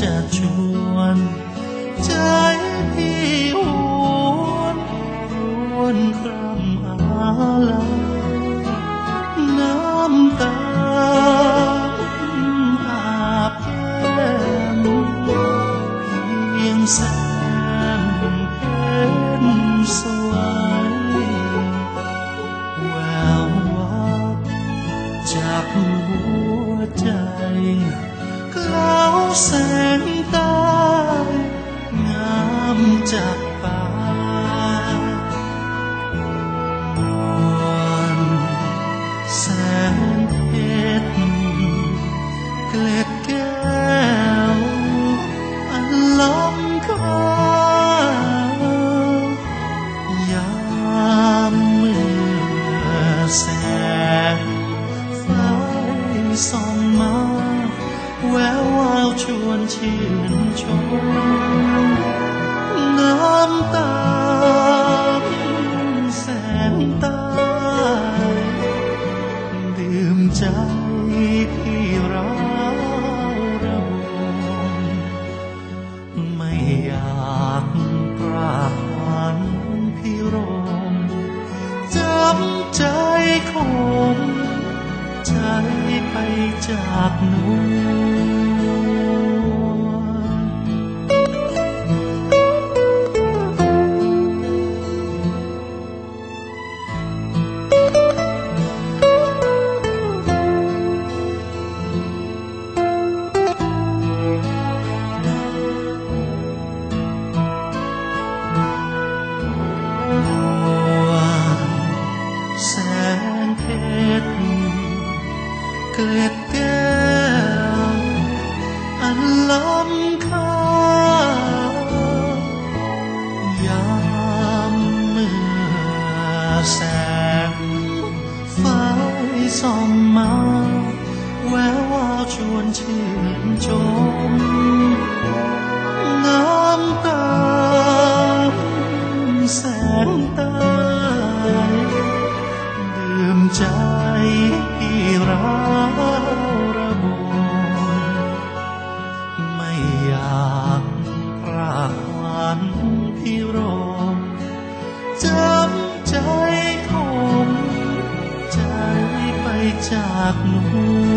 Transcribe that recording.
จะชวน ใจพี่หวนรวนครำอะไรน้ำตาอาบแก้มเพียงแสงเป็นสวยแวววับจากหัวใจก แวววาวชวนชื่นชมน้ำตาแสนตายดื่มใจพี่ร้าวระมไม่อยากปราหันพิรมจำใจคงใจไปจากหนู 心吗？歪歪转千种，暗淡醒低，念着。白。